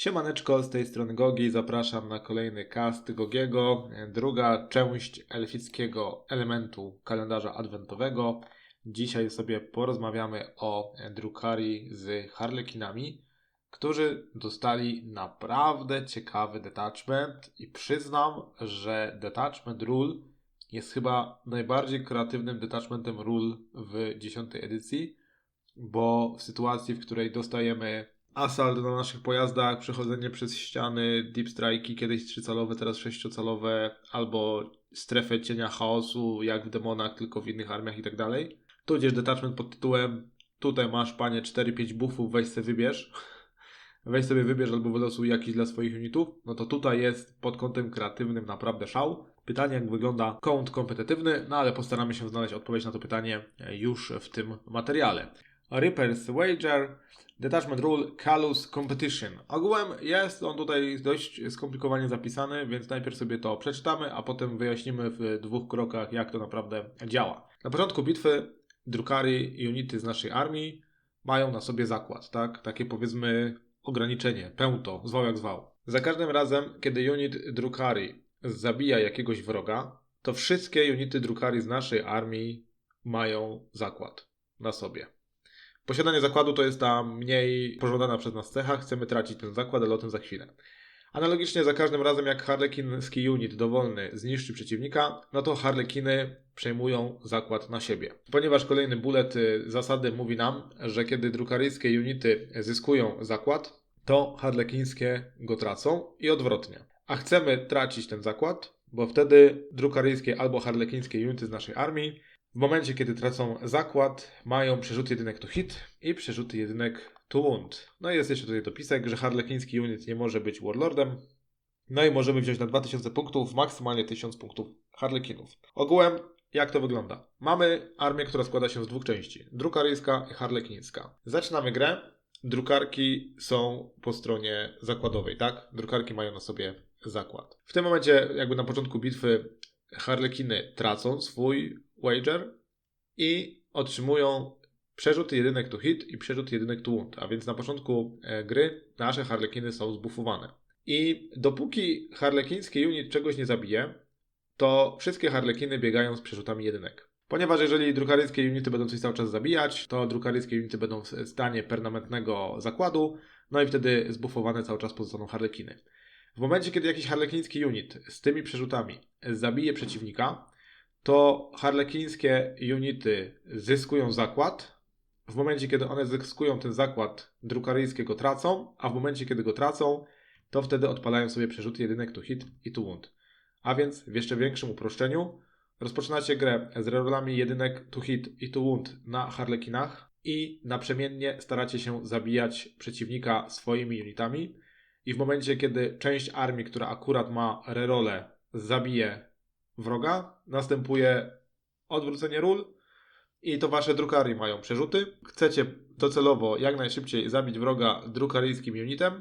Siemaneczko, z tej strony Gogi, zapraszam na kolejny cast Gogiego, druga część elfickiego elementu kalendarza adwentowego. Dzisiaj sobie porozmawiamy o Drukari z Harlekinami, którzy dostali naprawdę ciekawy detachment i przyznam, że detachment rule jest chyba najbardziej kreatywnym detachmentem rule w 10 edycji, bo w sytuacji, w której dostajemy asalt na naszych pojazdach, przechodzenie przez ściany, deep strike'i, kiedyś 3-calowe, teraz 6-calowe, albo strefę cienia chaosu, jak w demonach, tylko w innych armiach i tak dalej. Tudzież detachment pod tytułem tutaj masz panie 4-5 buffów, weź sobie wybierz. Weź sobie wybierz albo wylosuj jakiś dla swoich unitów. No to tutaj jest pod kątem kreatywnym naprawdę szał. Pytanie, jak wygląda kąt kompetytywny, no ale postaramy się znaleźć odpowiedź na to pytanie już w tym materiale. Reaper's Wager, Detachment Rule, Calus Competition. Ogółem jest on tutaj dość skomplikowanie zapisany, więc najpierw sobie to przeczytamy, a potem wyjaśnimy w dwóch krokach, jak to naprawdę działa. Na początku bitwy drukary i unity z naszej armii mają na sobie zakład, tak? Takie powiedzmy ograniczenie, pełto, zwał jak zwał. Za każdym razem, kiedy unit drukary zabija jakiegoś wroga, to wszystkie unity drukary z naszej armii mają zakład na sobie. Posiadanie zakładu to jest ta mniej pożądana przez nas cecha, chcemy tracić ten zakład, ale o tym za chwilę. Analogicznie za każdym razem jak harlekinski unit dowolny zniszczy przeciwnika, no to harlekiny przejmują zakład na siebie. Ponieważ kolejny bullet y, zasady mówi nam, że kiedy drukaryjskie unity zyskują zakład, to harlekińskie go tracą i odwrotnie. A chcemy tracić ten zakład, bo wtedy drukaryjskie albo harlekińskie unity z naszej armii w momencie, kiedy tracą zakład, mają przerzuty jedynek to hit i przerzuty jedynek to wound. No i jest jeszcze tutaj dopisek, że harlekiński unit nie może być warlordem. No i możemy wziąć na 2000 punktów, maksymalnie 1000 punktów harlekinów. Ogółem, jak to wygląda? Mamy armię, która składa się z dwóch części. Drukaryjska i harlekińska. Zaczynamy grę. Drukarki są po stronie zakładowej, tak? Drukarki mają na sobie zakład. W tym momencie, jakby na początku bitwy, harlekiny tracą swój wager i otrzymują przerzut jedynek to hit i przerzut jedynek to wound. A więc na początku e, gry nasze harlekiny są zbufowane. I dopóki harlekiński unit czegoś nie zabije, to wszystkie harlekiny biegają z przerzutami jedynek. Ponieważ jeżeli drukaryjskie unity będą coś cały czas zabijać, to drukaryjskie unity będą w stanie permanentnego zakładu, no i wtedy zbufowane cały czas pozostaną harlekiny. W momencie, kiedy jakiś harlekiński unit z tymi przerzutami zabije przeciwnika, to harlekińskie unity zyskują zakład. W momencie, kiedy one zyskują ten zakład, drukaryjskie go tracą, a w momencie, kiedy go tracą, to wtedy odpalają sobie przerzuty jedynek to hit i to wound. A więc w jeszcze większym uproszczeniu rozpoczynacie grę z rerolami jedynek to hit i to wound na harlekinach i naprzemiennie staracie się zabijać przeciwnika swoimi unitami. I w momencie, kiedy część armii, która akurat ma rerole, zabije wroga, następuje odwrócenie ról i to wasze drukary mają przerzuty. Chcecie docelowo jak najszybciej zabić wroga drukaryjskim unitem,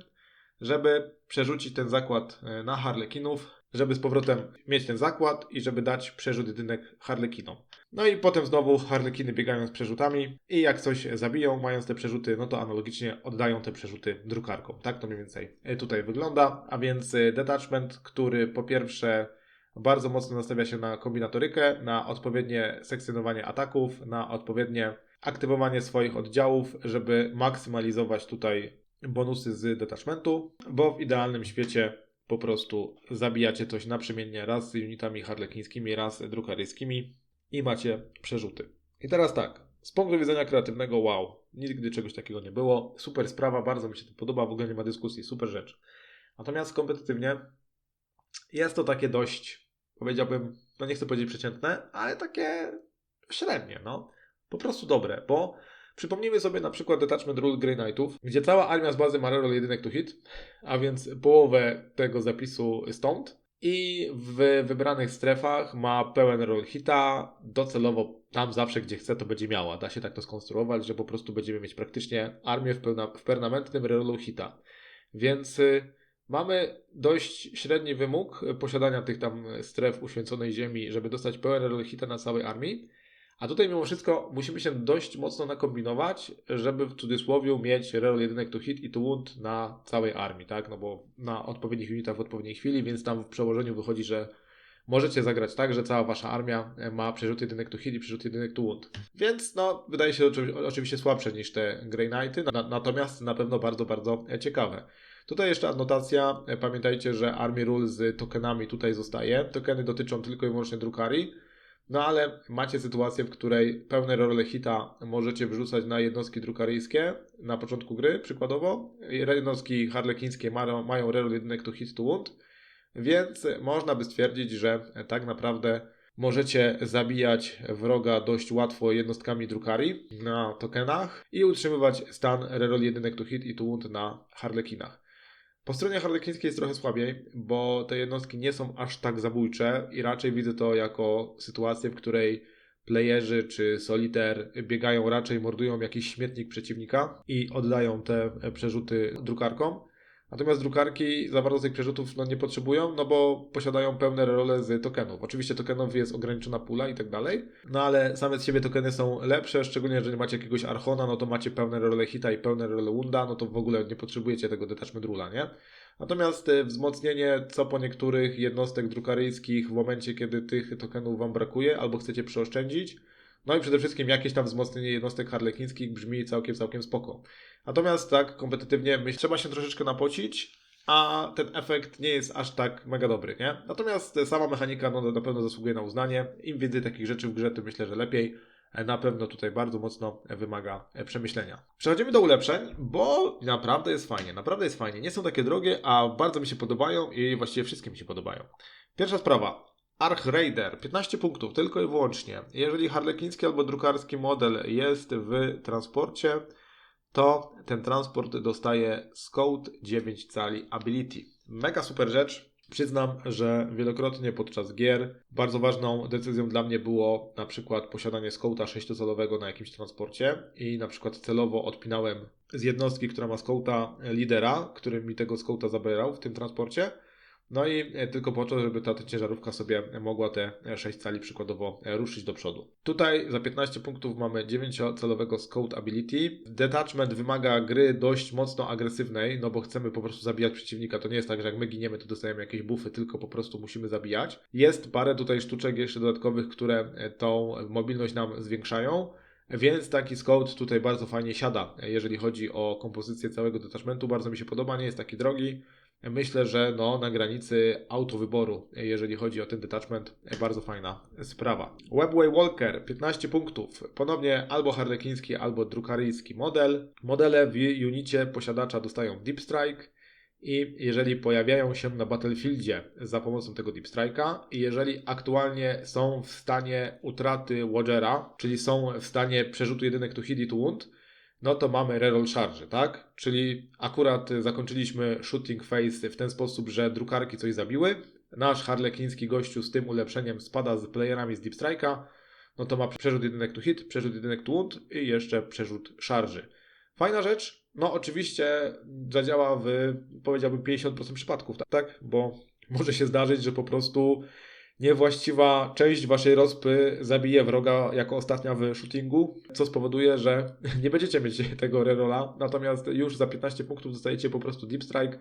żeby przerzucić ten zakład e, na harlekinów, żeby z powrotem mieć ten zakład i żeby dać przerzut jedynek harlekinom. No i potem znowu harlekiny biegają z przerzutami i jak coś zabiją, mając te przerzuty, no to analogicznie oddają te przerzuty drukarkom. Tak to mniej więcej e, tutaj wygląda, a więc e, detachment, który po pierwsze bardzo mocno nastawia się na kombinatorykę, na odpowiednie sekcjonowanie ataków, na odpowiednie aktywowanie swoich oddziałów, żeby maksymalizować tutaj bonusy z detachmentu, bo w idealnym świecie po prostu zabijacie coś naprzemiennie raz z unitami harlekińskimi, raz drukaryjskimi i macie przerzuty. I teraz tak, z punktu widzenia kreatywnego, wow, nigdy czegoś takiego nie było, super sprawa, bardzo mi się to podoba, w ogóle nie ma dyskusji, super rzecz. Natomiast kompetytywnie jest to takie dość, powiedziałbym, no nie chcę powiedzieć przeciętne, ale takie średnie, no. Po prostu dobre, bo przypomnijmy sobie na przykład Detachment Rule Grey Knightów, gdzie cała armia z bazy ma reroll jedynek to hit, a więc połowę tego zapisu stąd. I w wybranych strefach ma pełen roll hita, docelowo tam zawsze gdzie chce to będzie miała. Da się tak to skonstruować, że po prostu będziemy mieć praktycznie armię w, pełna, w permanentnym rerollu hita. Więc y, Mamy dość średni wymóg posiadania tych tam stref uświęconej ziemi, żeby dostać pełen roll hita na całej armii, A tutaj mimo wszystko musimy się dość mocno nakombinować, żeby w cudzysłowie mieć reroll jedynek to hit i to wound na całej armii, tak? No bo na odpowiednich unitach w odpowiedniej chwili, więc tam w przełożeniu wychodzi, że możecie zagrać tak, że cała wasza armia ma przerzut jedynek to hit i przerzut jedynek to wound. Więc no, wydaje się oczywi- oczywiście słabsze niż te Grey Knighty, na, natomiast na pewno bardzo, bardzo ciekawe. Tutaj jeszcze adnotacja. E, Pamiętajcie, że Army Rule z tokenami tutaj zostaje. Tokeny dotyczą tylko i wyłącznie drukarii. No ale macie sytuację, w której pełne role hita możecie wrzucać na jednostki drukaryjskie na początku gry, przykładowo. Jednostki harlekińskie mają, mają reroll jedynek to hit to wound, więc można by stwierdzić, że tak naprawdę możecie zabijać wroga dość łatwo jednostkami drukarii na tokenach i utrzymywać stan reroll jedynek to hit i to wound na harlekinach. Po stronie harlekińskiej jest trochę słabiej, bo te jednostki nie są aż tak zabójcze i raczej widzę to jako sytuację, w której playerzy czy solitaire biegają raczej, mordują jakiś śmietnik przeciwnika i oddają te przerzuty drukarkom. Natomiast drukarki za bardzo tych przerzutów no, nie potrzebują, no bo posiadają pełne role z tokenów. Oczywiście tokenów jest ograniczona pula i tak dalej, no ale same z siebie tokeny są lepsze, szczególnie jeżeli macie jakiegoś Archona, no to macie pełne role hita i pełne role Wunda, no to w ogóle nie potrzebujecie tego detachment rula, nie? Natomiast e, wzmocnienie co po niektórych jednostek drukaryjskich w momencie, kiedy tych tokenów Wam brakuje albo chcecie przeoszczędzić, no i przede wszystkim jakieś tam wzmocnienie jednostek harlekińskich brzmi całkiem, całkiem spoko. Natomiast tak, kompetytywnie myślę, trzeba się troszeczkę napocić, a ten efekt nie jest aż tak mega dobry, nie? Natomiast sama mechanika no, na pewno zasługuje na uznanie. Im więcej takich rzeczy w grze, tym myślę, że lepiej. Na pewno tutaj bardzo mocno wymaga przemyślenia. Przechodzimy do ulepszeń, bo naprawdę jest fajnie, naprawdę jest fajnie. Nie są takie drogie, a bardzo mi się podobają i właściwie wszystkie mi się podobają. Pierwsza sprawa. Arch Raider, 15 punktów, tylko i wyłącznie. Jeżeli harlekiński albo drukarski model jest w transporcie, to ten transport dostaje Scout 9 cali Ability. Mega super rzecz. Przyznam, że wielokrotnie podczas gier bardzo ważną decyzją dla mnie było na przykład posiadanie Scouta 6-calowego na jakimś transporcie i na przykład celowo odpinałem z jednostki, która ma Scouta lidera, który mi tego Scouta zabierał w tym transporcie. No i e, tylko po to, żeby ta ciężarówka sobie mogła te 6 cali przykładowo e, ruszyć do przodu. Tutaj za 15 punktów mamy 9-celowego Scout Ability. Detachment wymaga gry dość mocno agresywnej, no bo chcemy po prostu zabijać przeciwnika. To nie jest tak, że jak my giniemy, to dostajemy jakieś buffy, tylko po prostu musimy zabijać. Jest parę tutaj sztuczek jeszcze dodatkowych, które e, tą mobilność nam zwiększają. Więc taki scout tutaj bardzo fajnie siada, jeżeli chodzi o kompozycję całego detachmentu. Bardzo mi się podoba, nie jest taki drogi. Myślę, że no, na granicy autowyboru, jeżeli chodzi o ten detachment, bardzo fajna sprawa. Webway Walker, 15 punktów. Ponownie albo harlekiński, albo drukaryjski model. Modele w unicie posiadacza dostają Deep Strike. I jeżeli pojawiają się na Battlefieldzie za pomocą tego Deep Strike'a i jeżeli aktualnie są w stanie utraty Wodgera, czyli są w stanie przerzutu jedynek to hit i to wound, no to mamy reroll charge, tak? Czyli akurat zakończyliśmy shooting phase w ten sposób, że drukarki coś zabiły. Nasz harlekiński gościu z tym ulepszeniem spada z playerami z Deep Strike'a, no to ma przerzut jedynek to hit, przerzut jedynek to wound i jeszcze przerzut szarży. Fajna rzecz, no oczywiście zadziała w powiedziałbym 50% przypadków, tak? Bo może się zdarzyć, że po prostu niewłaściwa część waszej rozpy zabije wroga jako ostatnia w shootingu, co spowoduje, że nie będziecie mieć tego rerola, natomiast już za 15 punktów dostajecie po prostu deep strike,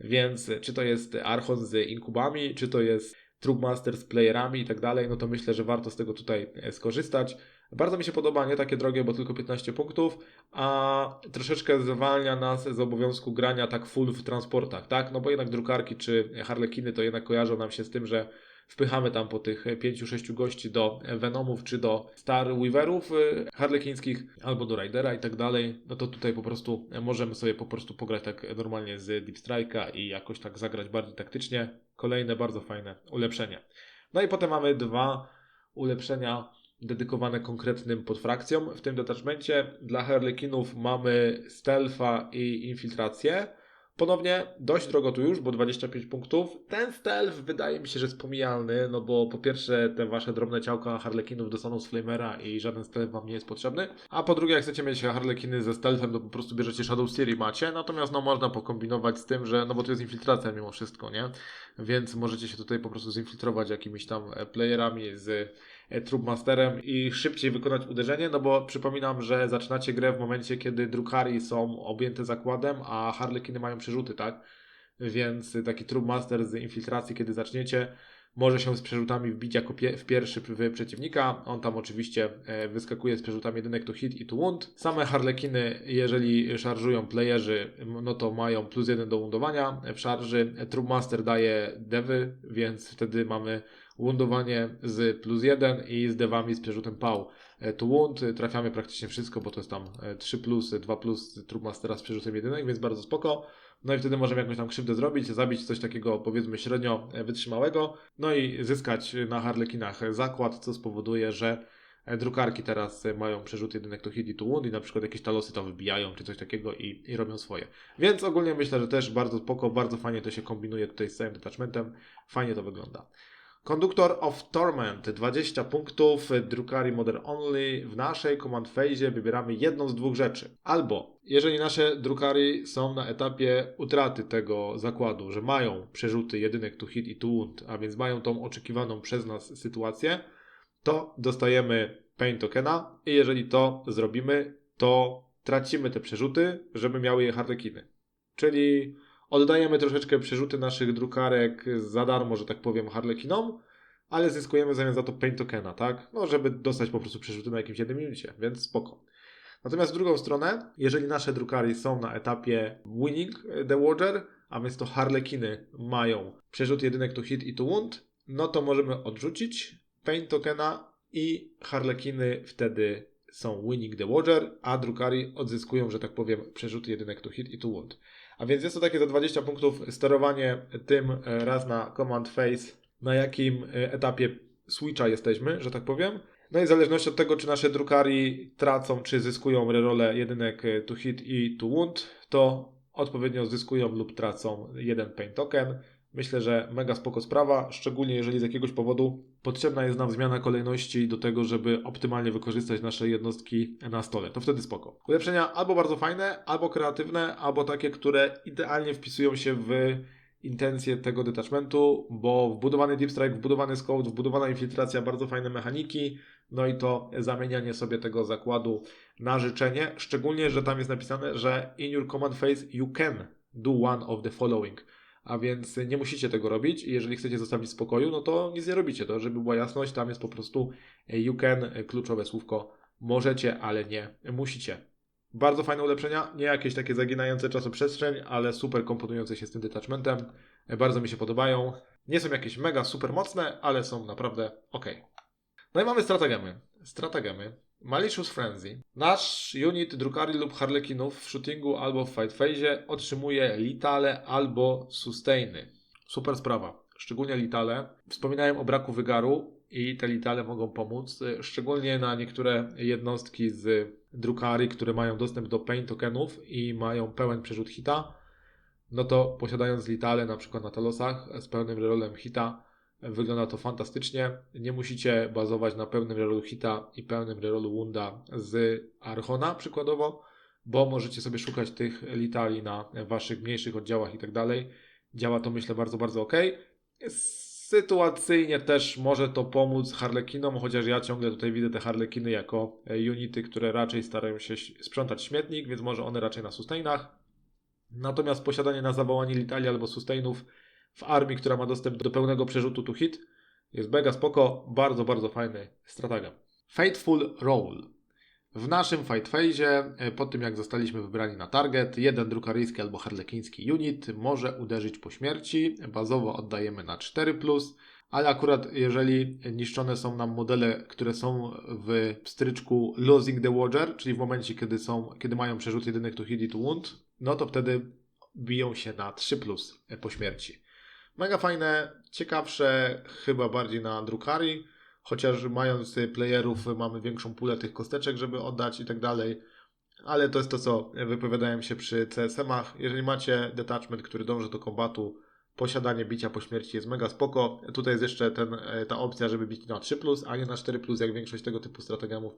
więc czy to jest Archon z inkubami, czy to jest Trugmaster z playerami i tak dalej, no to myślę, że warto z tego tutaj e, skorzystać. Bardzo mi się podoba, nie takie drogie, bo tylko 15 punktów, a troszeczkę zwalnia nas z obowiązku grania tak full w transportach, tak? No bo jednak drukarki czy harlekiny to jednak kojarzą nam się z tym, że wpychamy tam po tych 5-6 gości do Venomów czy do Star Weaverów y, harlekińskich albo do Raidera i tak dalej, no to tutaj po prostu możemy sobie po prostu pograć tak normalnie z Deep Strike'a i jakoś tak zagrać bardziej taktycznie. Kolejne bardzo fajne ulepszenie. No i potem mamy dwa ulepszenia dedykowane konkretnym podfrakcjom. W tym detachmencie dla Harlekinów mamy Stealtha i Infiltrację. Ponownie dość drogo tu już, bo 25 punktów. Ten stealth wydaje mi się, że jest pomijalny, no bo po pierwsze te wasze drobne ciałka harlekinów dostaną z flamera i żaden stealth wam nie jest potrzebny. A po drugie, jak chcecie mieć harlekiny ze stealthem, to po prostu bierzecie Shadow Series macie. Natomiast no można pokombinować z tym, że no bo to jest infiltracja mimo wszystko, nie? Więc możecie się tutaj po prostu zinfiltrować jakimiś tam e, playerami z Trubmasterem i szybciej wykonać uderzenie, no bo przypominam, że zaczynacie grę w momencie, kiedy Drukari są objęte zakładem, a Harlekiny mają przerzuty, tak? Więc taki Trubmaster z infiltracji, kiedy zaczniecie, może się z przerzutami wbić jako pie- w pierwszy w przeciwnika. On tam oczywiście e, wyskakuje z przerzutami jedynek to hit i to wound. Same harlekiny, jeżeli szarżują playerzy, no to mają plus jeden do woundowania w szarży. Trubmaster daje dewy, więc wtedy mamy woundowanie z plus jeden i z dewami z przerzutem pał. E, To wound, e, trafiamy praktycznie wszystko, bo to jest tam e, 3 plus, 2 plus Trubmastera z przerzutem jedynek, więc bardzo spoko. No i wtedy możemy jakąś tam krzywdę zrobić, zabić coś takiego powiedzmy średnio e, wytrzymałego, no i zyskać na harlekinach zakład, co spowoduje, że e, drukarki teraz e, mają przerzut jedynek to hit i to wound i na przykład jakieś talosy to wybijają, czy coś takiego i, i robią swoje. Więc ogólnie myślę, że też bardzo spoko, bardzo fajnie to się kombinuje tutaj z całym detachmentem, fajnie to wygląda. Conductor of Torment, 20 punktów, Drukari Modern Only. W naszej command phase wybieramy jedną z dwóch rzeczy. Albo, jeżeli nasze Drukari są na etapie utraty tego zakładu, że mają przerzuty jedynek to hit i to wound, a więc mają tą oczekiwaną przez nas sytuację, to dostajemy Pain Tokena i jeżeli to zrobimy, to tracimy te przerzuty, żeby miały je harlekiny. Czyli oddajemy troszeczkę przerzuty naszych drukarek za darmo, że tak powiem, harlekinom, ale zyskujemy zamiast za to pain tokena, tak? No, żeby dostać po prostu przerzuty na jakimś jednym minucie, więc spoko. Natomiast w drugą stronę, jeżeli nasze drukary są na etapie winning the wager, a więc to harlekiny mają przerzut jedynek to hit i to wound, no to możemy odrzucić pain tokena i harlekiny wtedy są winning the wager, a drukari odzyskują, że tak powiem, przerzuty jedynek to hit i to wound. A więc jest to takie za 20 punktów sterowanie tym e, raz na command phase, na jakim e, etapie switcha jesteśmy, że tak powiem. No i w zależności od tego, czy nasze drukari tracą, czy zyskują rerole jedynek e, to hit i to wound, to odpowiednio zyskują lub tracą jeden pain token. Myślę, że mega spoko sprawa, szczególnie jeżeli z jakiegoś powodu potrzebna jest nam zmiana kolejności do tego, żeby optymalnie wykorzystać nasze jednostki na stole. To wtedy spoko. Ulepszenia albo bardzo fajne, albo kreatywne, albo takie, które idealnie wpisują się w intencje tego detachmentu, bo wbudowany deep strike, wbudowany scout, wbudowana infiltracja, bardzo fajne mechaniki, no i to zamienianie sobie tego zakładu na życzenie, szczególnie, że tam jest napisane, że in your command phase you can do one of the following. A więc nie musicie tego robić i jeżeli chcecie zostawić spokoju, no to nic nie robicie. To, żeby była jasność, tam jest po prostu you can, kluczowe słówko. Możecie, ale nie musicie. Bardzo fajne ulepszenia, nie jakieś takie zaginające czasoprzestrzeń, ale super komponujące się z tym detachmentem. Bardzo mi się podobają. Nie są jakieś mega super mocne, ale są naprawdę ok. No i mamy stratagemy. Stratagemy. Malicious Frenzy. Nasz unit drukari lub harlekinów w shootingu albo w fight phase otrzymuje litale albo sustainy. Super sprawa. Szczególnie litale. Wspominałem o braku wygaru i te litale mogą pomóc, y, szczególnie na niektóre jednostki z drukari, które mają dostęp do pain tokenów i mają pełen przerzut hita. No to posiadając litale na przykład na talosach z pełnym rerolem hita, Wygląda to fantastycznie. Nie musicie bazować na pełnym rerolu hita i pełnym rerolu wunda z Archona przykładowo, bo możecie sobie szukać tych litali na waszych mniejszych oddziałach i tak dalej. Działa to myślę bardzo, bardzo ok. Sytuacyjnie też może to pomóc Harlekinom, chociaż ja ciągle tutaj widzę te Harlekiny jako e, unity, które raczej starają się sprzątać śmietnik, więc może one raczej na sustainach. Natomiast posiadanie na zawołanie litali albo sustainów w armii, która ma dostęp do pełnego przerzutu to hit. Jest mega spoko, bardzo, bardzo fajny stratega. Fateful Roll. W naszym fight phase, po tym jak zostaliśmy wybrani na target, jeden drukaryjski albo harlekiński unit może uderzyć po śmierci. Bazowo oddajemy na 4+, ale akurat jeżeli niszczone są nam modele, które są w stryczku Losing the Wager, czyli w momencie, kiedy, są, kiedy mają przerzut jedynek to hit i to wound, no to wtedy biją się na 3+, po śmierci. Mega fajne, ciekawsze, chyba bardziej na drukari, chociaż mając playerów mamy większą pulę tych kosteczek, żeby oddać i tak dalej. Ale to jest to, co wypowiadałem się przy CSM-ach. Jeżeli macie detachment, który dąży do kombatu, posiadanie bicia po śmierci jest mega spoko. Tutaj jest jeszcze ten, ta opcja, żeby bić na 3+, a nie na 4+, jak większość tego typu strategiamów.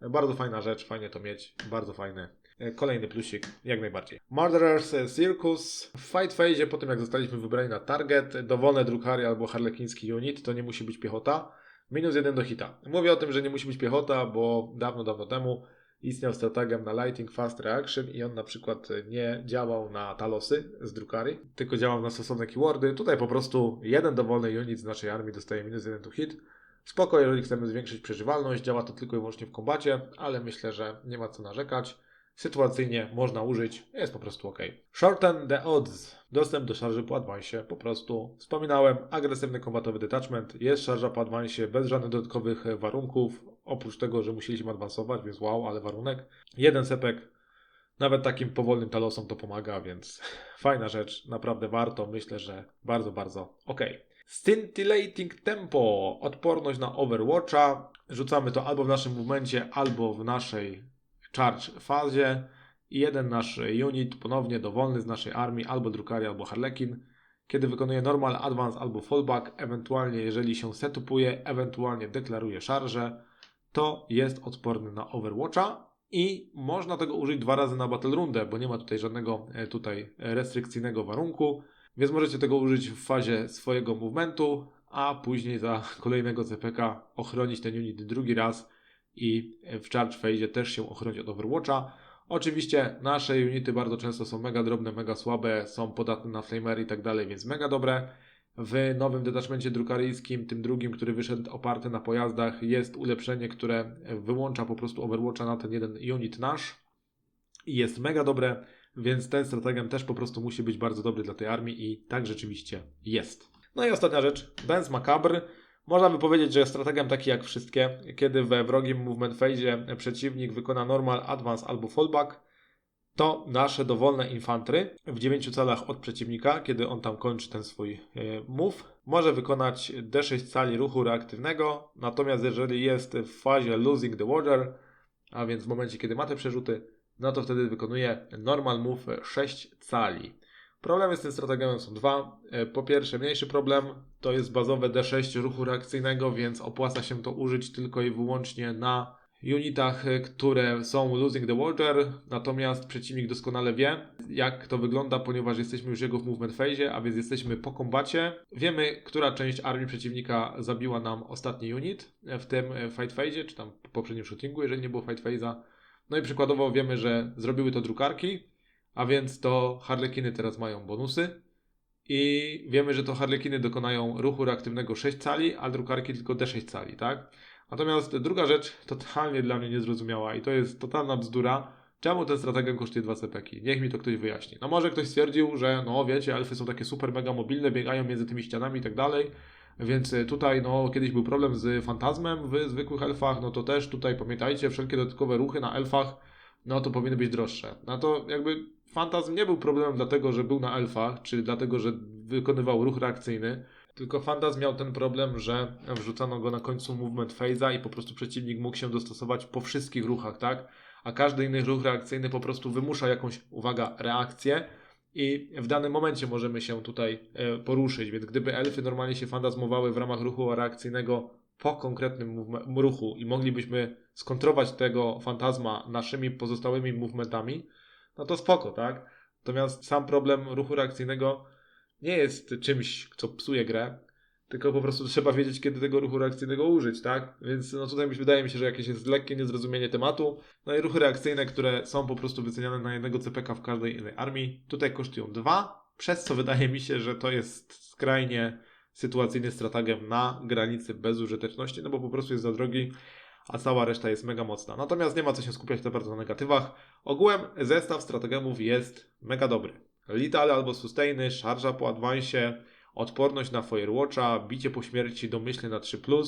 Bardzo fajna rzecz, fajnie to mieć, bardzo fajne. Kolejny plusik, jak najbardziej. Murderers Circus. W fight phase, po tym jak zostaliśmy wybrani na target, dowolne drukary albo harlekiński unit, to nie musi być piechota. Minus jeden do hita. Mówię o tym, że nie musi być piechota, bo dawno, dawno temu istniał strategem na Lighting Fast Reaction i on na przykład nie działał na talosy z Drukari, tylko działał na stosowne keywordy. Tutaj po prostu jeden dowolny unit z naszej armii dostaje minus jeden to hit. Spoko, jeżeli chcemy zwiększyć przeżywalność, działa to tylko i wyłącznie w kombacie, ale myślę, że nie ma co narzekać. Sytuacyjnie można użyć, jest po prostu ok. Shorten the odds. Dostęp do szarży po advansie, po prostu. Wspominałem, agresywny kombatowy detachment, jest szarża po advansie bez żadnych dodatkowych warunków, oprócz tego, że musieliśmy adwansować, więc wow, ale warunek. Jeden sepek, nawet takim powolnym talosom to pomaga, więc fajna rzecz, naprawdę warto, myślę, że bardzo, bardzo ok. Scintillating Tempo, odporność na Overwatcha. Rzucamy to albo w naszym momencie, albo w naszej charge fazie. I jeden nasz unit, ponownie dowolny z naszej armii, albo Drukari, albo Harlekin, kiedy wykonuje normal, advance albo fallback, ewentualnie jeżeli się setupuje, ewentualnie deklaruje szarże, to jest odporny na Overwatcha i można tego użyć dwa razy na Battle Rundę, bo nie ma tutaj żadnego e, tutaj restrykcyjnego warunku. Więc możecie tego użyć w fazie swojego movementu, a później za kolejnego CPK ochronić ten unit drugi raz i w charge phase też się ochronić od Overwatcha. Oczywiście nasze unity bardzo często są mega drobne, mega słabe, są podatne na flamer i tak dalej, więc mega dobre. W nowym detachmencie drukaryjskim, tym drugim, który wyszedł oparty na pojazdach, jest ulepszenie, które wyłącza po prostu Overwatcha na ten jeden unit nasz i jest mega dobre. Więc ten strategem też po prostu musi być bardzo dobry dla tej armii i tak rzeczywiście jest. No i ostatnia rzecz, Dance Macabre. Można by powiedzieć, że jest strategem taki jak wszystkie, kiedy we wrogim movement phase przeciwnik wykona normal, advance albo fallback, to nasze dowolne infantry w 9 calach od przeciwnika, kiedy on tam kończy ten swój e, move, może wykonać D6 cali ruchu reaktywnego, natomiast jeżeli jest w fazie losing the water, a więc w momencie kiedy ma te przerzuty, no to wtedy wykonuje normal move 6 cali. Problemy z tym strategią są dwa. E, po pierwsze, mniejszy problem to jest bazowe D6 ruchu reakcyjnego, więc opłaca się to użyć tylko i wyłącznie na unitach, e, które są losing the water, natomiast przeciwnik doskonale wie, jak to wygląda, ponieważ jesteśmy już jego w movement phase, a więc jesteśmy po kombacie. Wiemy, która część armii przeciwnika zabiła nam ostatni unit w tym fight phase, czy tam po poprzednim shootingu, jeżeli nie było fight phase'a. No i przykładowo wiemy, że zrobiły to drukarki, a więc to harlekiny teraz mają bonusy. I wiemy, że to harlekiny dokonają ruchu reaktywnego 6 cali, a drukarki tylko D6 cali, tak? Natomiast druga rzecz totalnie dla mnie niezrozumiała i to jest totalna bzdura. Czemu ten strategem kosztuje 2 cepeki? Niech mi to ktoś wyjaśni. No może ktoś stwierdził, że no wiecie, elfy są takie super mega mobilne, biegają między tymi ścianami i tak dalej. Więc tutaj no kiedyś był problem z fantazmem w zwykłych elfach, no to też tutaj pamiętajcie, wszelkie dodatkowe ruchy na elfach, no to powinny być droższe. No to jakby fantazm nie był problemem dlatego, że był na elfach, czy dlatego, że wykonywał ruch reakcyjny, tylko fantazm miał ten problem, że wrzucano go na końcu movement phase'a i po prostu przeciwnik mógł się dostosować po wszystkich ruchach, tak? A każdy inny ruch reakcyjny po prostu wymusza jakąś, uwaga, reakcję i w danym momencie możemy się tutaj e, poruszyć. Więc gdyby elfy normalnie się fantazmowały w ramach ruchu reakcyjnego po konkretnym ruchu i moglibyśmy skontrować tego fantazma naszymi pozostałymi movementami, no to spoko, tak? Natomiast sam problem ruchu reakcyjnego nie jest czymś, co psuje grę, tylko po prostu trzeba wiedzieć, kiedy tego ruchu reakcyjnego użyć, tak? Więc no tutaj wydaje mi się, że jakieś jest lekkie niezrozumienie tematu. No i ruchy reakcyjne, które są po prostu wyceniane na jednego CPK w każdej innej armii, tutaj kosztują dwa, przez co wydaje mi się, że to jest skrajnie sytuacyjny strategem na granicy bezużyteczności, no bo po prostu jest za drogi, a cała reszta jest mega mocna. Natomiast nie ma co się skupiać za bardzo na negatywach. Ogółem zestaw strategemów jest mega dobry. Lethal albo sustainy, szarża po advansie, odporność na Firewatcha, bicie po śmierci domyślnie na 3+,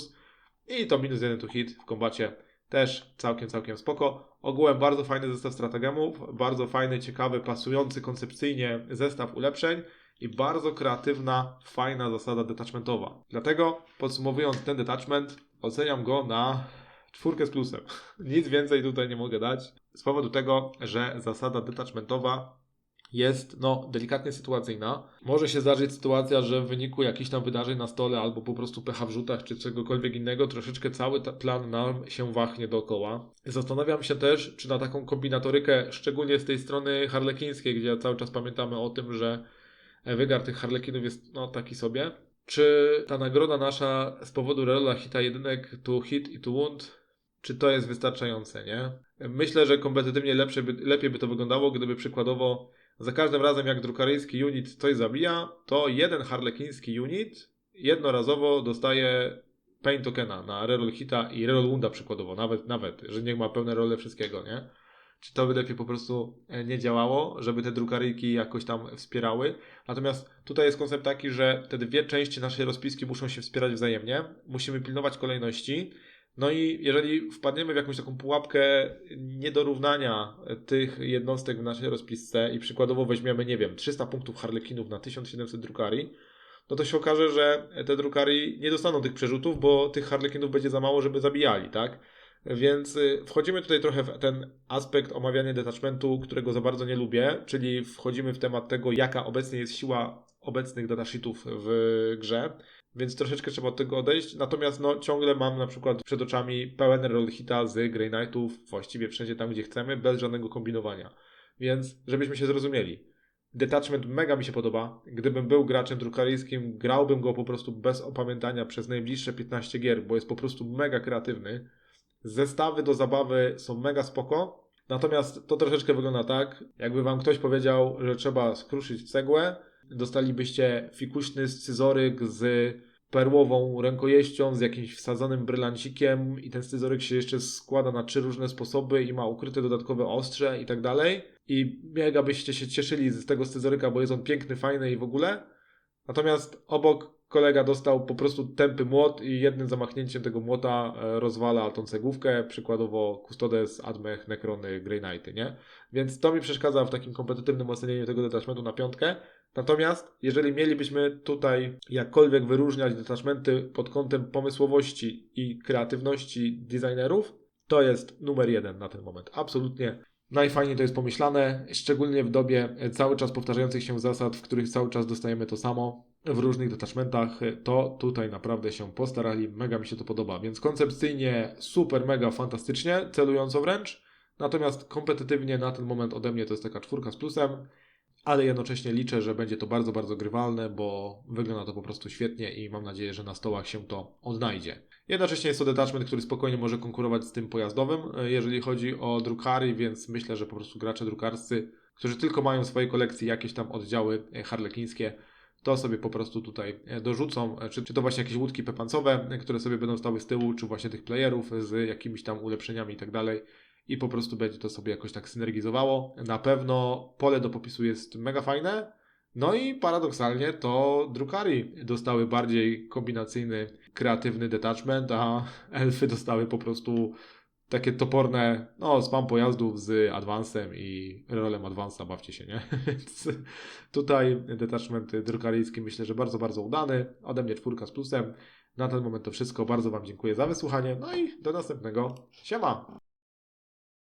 i to minus 1 to hit w kombacie też całkiem, całkiem spoko. Ogółem bardzo fajny zestaw strategemów, bardzo fajny, ciekawy, pasujący koncepcyjnie zestaw ulepszeń i bardzo kreatywna, fajna zasada detachmentowa. Dlatego podsumowując ten detachment, oceniam go na czwórkę z plusem. Nic więcej tutaj nie mogę dać. Z powodu tego, że zasada detachmentowa jest no, delikatnie sytuacyjna. Może się zdarzyć sytuacja, że w wyniku jakichś tam wydarzeń na stole albo po prostu pecha w rzutach czy czegokolwiek innego, troszeczkę cały plan nam się wahnie dookoła. Zastanawiam się też, czy na taką kombinatorykę, szczególnie z tej strony harlekińskiej, gdzie cały czas pamiętamy o tym, że wygar tych harlekinów jest no, taki sobie, czy ta nagroda nasza z powodu rerola hita jedynek to hit i to wound, czy to jest wystarczające, nie? Myślę, że kompetytywnie lepsze by, lepiej by to wyglądało, gdyby przykładowo za każdym razem jak drukaryjski unit coś zabija, to jeden harlekiński unit jednorazowo dostaje pain tokena na reroll hita i reroll wounda przykładowo, nawet, nawet, że niech ma pełne role wszystkiego, nie? Czy to by lepiej po prostu e, nie działało, żeby te drukaryjki jakoś tam wspierały? Natomiast tutaj jest koncept taki, że te dwie części naszej rozpiski muszą się wspierać wzajemnie, musimy pilnować kolejności, no i jeżeli wpadniemy w jakąś taką pułapkę niedorównania tych jednostek w naszej rozpisce i przykładowo weźmiemy, nie wiem, 300 punktów harlekinów na 1700 drukarii, no to się okaże, że te drukarii nie dostaną tych przerzutów, bo tych harlekinów będzie za mało, żeby zabijali, tak? Więc y, wchodzimy tutaj trochę w ten aspekt omawiania detachmentu, którego za bardzo nie lubię, czyli wchodzimy w temat tego, jaka obecnie jest siła obecnych datasheetów w grze, więc troszeczkę trzeba od tego odejść. Natomiast no, ciągle mam na przykład przed oczami pełen roll hita z Grey Knightów właściwie wszędzie tam, gdzie chcemy, bez żadnego kombinowania. Więc żebyśmy się zrozumieli. Detachment mega mi się podoba. Gdybym był graczem drukaryjskim, grałbym go po prostu bez opamiętania przez najbliższe 15 gier, bo jest po prostu mega kreatywny. Zestawy do zabawy są mega spoko. Natomiast to troszeczkę wygląda tak, jakby wam ktoś powiedział, że trzeba skruszyć cegłę, dostalibyście fikuśny scyzoryk z perłową rękojeścią, z jakimś wsadzonym brylancikiem i ten scyzoryk się jeszcze składa na trzy różne sposoby i ma ukryte dodatkowe ostrze i tak dalej. I mega byście się cieszyli z tego scyzoryka, bo jest on piękny, fajny i w ogóle. Natomiast obok kolega dostał po prostu tępy młot i jednym zamachnięciem tego młota e, rozwala tą cegłówkę, przykładowo Custodes, Admech, Necrony, Grey Knighty, nie? Więc to mi przeszkadza w takim kompetytywnym ocenieniu tego detachmentu na piątkę. Natomiast jeżeli mielibyśmy tutaj jakkolwiek wyróżniać detachmenty pod kątem pomysłowości i kreatywności designerów, to jest numer jeden na ten moment. Absolutnie najfajniej to jest pomyślane, szczególnie w dobie cały czas powtarzających się zasad, w których cały czas dostajemy to samo w różnych detachmentach, to tutaj naprawdę się postarali, mega mi się to podoba, więc koncepcyjnie super, mega fantastycznie, celująco wręcz, natomiast kompetytywnie na ten moment ode mnie to jest taka czwórka z plusem, ale jednocześnie liczę, że będzie to bardzo, bardzo grywalne, bo wygląda to po prostu świetnie i mam nadzieję, że na stołach się to odnajdzie. Jednocześnie jest to detachment, który spokojnie może konkurować z tym pojazdowym, jeżeli chodzi o drukary, więc myślę, że po prostu gracze drukarscy, którzy tylko mają w swojej kolekcji jakieś tam oddziały harlekińskie, to sobie po prostu tutaj e, dorzucą, czy, czy to właśnie jakieś łódki pepancowe, które sobie będą stały z tyłu, czy właśnie tych playerów z jakimiś tam ulepszeniami i tak dalej i po prostu będzie to sobie jakoś tak synergizowało. Na pewno pole do popisu jest mega fajne. No i paradoksalnie to drukari dostały bardziej kombinacyjny, kreatywny detachment, a elfy dostały po prostu takie toporne, no, spam pojazdów z Advancem i rolem Advance'a, bawcie się, nie? Więc tutaj detachment drukaryjski myślę, że bardzo, bardzo udany. Ode mnie czwórka z plusem. Na ten moment to wszystko. Bardzo Wam dziękuję za wysłuchanie. No i do następnego. Siema!